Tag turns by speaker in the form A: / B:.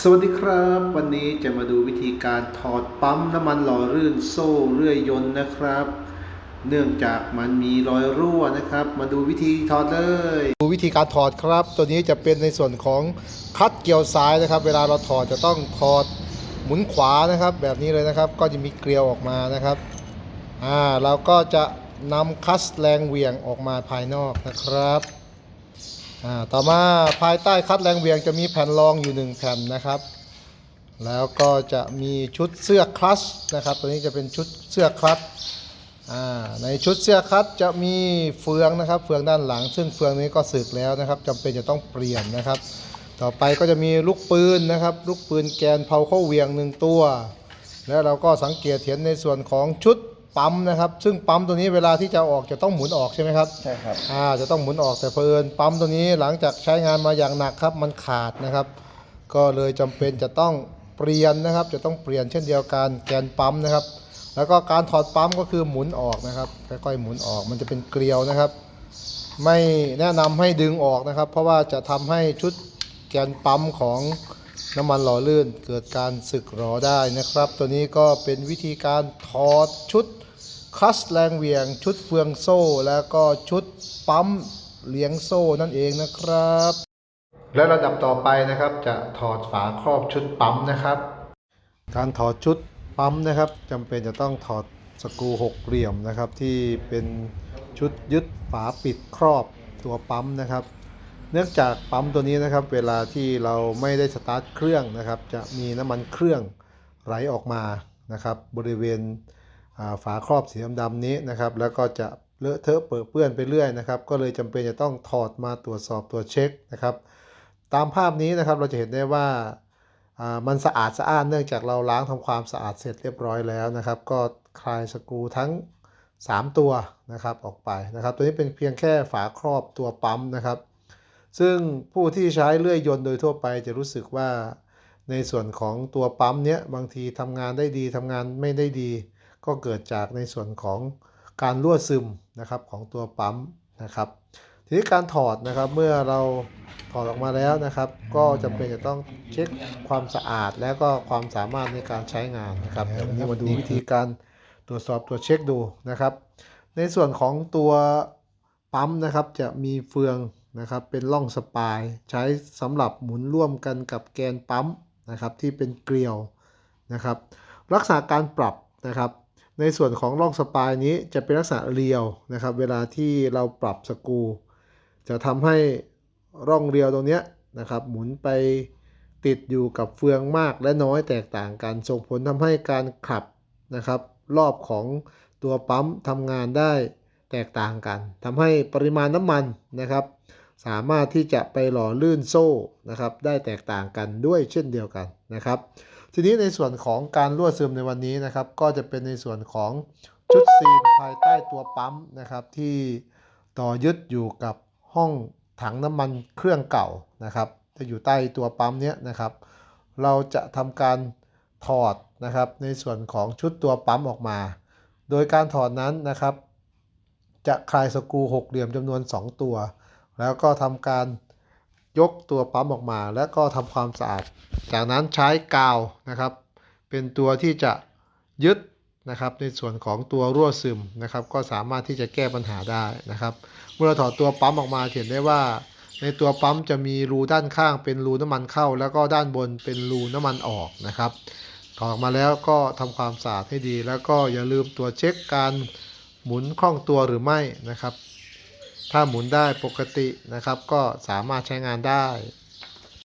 A: สวัสดีครับ วันนี้จะมาดูวิธีการถอดปั๊มน้ำมันหล่อลื่นโซ่เลื่อยยนต์นะครับ เนื่องจากมันมีรอยรั่วนะครับ มาดูวิธีถอดเลย
B: ดูวิธีการถอดครับ ตัวนี้จะเป็นในส่วนของคัดเกี่ยวซ้ายนะครับ เวลาเราถอดจะต้องถอดหมุนขวานะครับ แบบนี้เลยนะครับ ก็จะมีเกลียวออกมานะครับอ่าเราก็จะนำคัสแรงเหวี่ยงออกมาภายนอกนะครับ ต่อมาภายใต้คัดแรงเวียงจะมีแผ่นรองอยู่หนึ่งแผ่นนะครับ แล้วก็จะมีชุดเสื้อคลัชนะครับ ตัวนี้จะเป็นชุดเสื้อคลัชอ่าในชุดเสื้อคัดจะมีเฟืองนะครับ เฟืองด้านหลัง ซึ่งเฟืองนี้ก็สึกแล้วนะครับจำเป็นจะต้องเปลี่ยนนะครับ ต่อไปก็จะมีลูกปืนนะครับ ลูกปืนแกนเผาเข้าเวียงหนึ่งตัว แล้วเราก็สังเกตเห็นในส่วนของชุด ปั๊มนะครับ ซึ่งปั๊มตัวนี้เวลาที่จะเอาออกจะต้องหมุนออกใช่ไหมครับ
C: ใช่ครับ
B: อ่าจะต้องหมุนออกแต่เพลินปั๊มตัวนี้หลังจากใช้งานมาอย่างหนักครับมันขาดนะครับ ก็เลยจำเป็นจะต้องเปลี่ยนนะครับ จะต้องเปลี่ยนเช่นเดียวกันแกนปั๊มนะครับ แล้วก็การถอดปั๊มก็คือหมุนออกนะครับค่อยๆหมุนออกมันจะเป็นเกลียวนะครับ ไม่แนะนำให้ดึงออกนะครับ เพราะว่าจะทำให้ชุดแกนปั๊มของ น้ำมันหล่อลื่นเกิดการสึกหรอได้นะครับ ตัวนี้ก็เป็นวิธีการถอดชุดคัสแรงเหวียง ชุดเฟืองโซ่ แล้วก็ชุดปั๊มเลี้ยงโซ่นั่นเองนะครับ และระดับต่อไปนะครับจะถอดฝาครอบชุดปั๊มนะครับ การถอดชุดปั๊มนะครับจำเป็นจะต้องถอดสกรูหกเหลี่ยมนะครับที่เป็นชุดยึดฝาปิดครอบตัวปั๊มนะครับ เนื่องจากปั๊มตัวนี้นะครับ เวลาที่เราไม่ได้สตาร์ทเครื่องนะครับ จะมีน้ำมันเครื่องไหลออกมานะครับ บริเวณฝาครอบสีดำๆนี้นะครับ แล้วก็จะเลอะเทอะเปื้อนเปื้อนไปเรื่อยนะครับ ก็เลยจำเป็นจะต้องถอดมาตรวจสอบตัวจเช็คนะครับ ตามภาพนี้นะครับเราจะเห็นได้ว่ามันสะอาดสะอ้านเนื่องจากเราล้างทำความสะอาดเสร็จเรียบร้อยแล้วนะครับ ก็คลายสกรูทั้ง 3 ตัวนะครับออกไปนะครับ ตัวนี้เป็นเพียงแค่ฝาครอบตัวปั๊มนะครับ ซึ่งผู้ที่ใช้เลื่อยยนต์โดยทั่วไปจะรู้สึกว่า ในส่วนของตัวปั๊มเนี้ยบางทีทำงานได้ดีทำงานไม่ได้ดี ก็เกิดจากในส่วนของการรั่วซึมนะครับของตัวปั๊มนะครับ ทีนี้การถอดนะครับเมื่อเราถอดออกมาแล้วนะครับ ก็จำเป็นจะต้องเช็คความสะอาดและก็ความสามารถในการใช้งานนะครับเดี๋ยววันนี้มาดูวิธีการตรวจสอบตรวจเช็คดูนะครับ ในส่วนของตัวปั๊มนะครับจะมีเฟือง นะครับเป็นร่องสปายใช้สำหรับหมุนร่วมกันกับแกนปั๊มนะครับที่เป็นเกลียวนะครับลักษณะการปรับนะครับในส่วนของร่องสปายนี้จะเป็นลักษณะเรียวนะครับเวลาที่เราปรับสกูจะทำให้ร่องเรียวตรงนี้นะครับหมุนไปติดอยู่กับเฟืองมากและน้อยแตกต่างกันส่งผลทำให้การขับนะครับรอบของตัวปั๊มทำงานได้แตกต่างกันทำให้ปริมาณน้ำมันนะครับ สามารถที่จะไปหล่อลื่นโซ่นะครับได้แตกต่างกันด้วยเช่นเดียวกันนะครับ ทีนี้ในส่วนของการรั่วซึมในวันนี้นะครับ ก็จะเป็นในส่วนของชุดซีนภายใต้ตัวปั๊มนะครับที่ต่อยึดอยู่กับห้องถังน้ำมันเครื่องเก่านะครับ จะอยู่ใต้ตัวปั๊มเนี้ยนะครับ เราจะทำการถอดนะครับในส่วนของชุดตัวปั๊มออกมา โดยการถอดนั้นนะครับ จะคลายสกรูหกเหลี่ยมจำนวน 2 ตัว แล้วก็ทำการยกตัวปั๊มออกมา แล้วก็ทำความสะอาด จากนั้นใช้กาวนะครับ เป็นตัวที่จะยึดนะครับ ในส่วนของตัวรั่วซึมนะครับ ก็สามารถที่จะแก้ปัญหาได้นะครับ เมื่อเราถอดตัวปั๊มออกมาเห็นได้ว่า ในตัวปั๊มจะมีรูด้านข้าง เป็นรูน้ำมันเข้า แล้วก็ด้านบนเป็นรูน้ำมันออกนะครับถอดออกมาแล้วก็ทำความสะอาดให้ดี แล้วก็อย่าลืมตรวเช็คการหมุนคล่องตัวหรือไม่นะครับ ถ้าหมุนได้ปกตินะครับ ก็สามารถใช้งานได้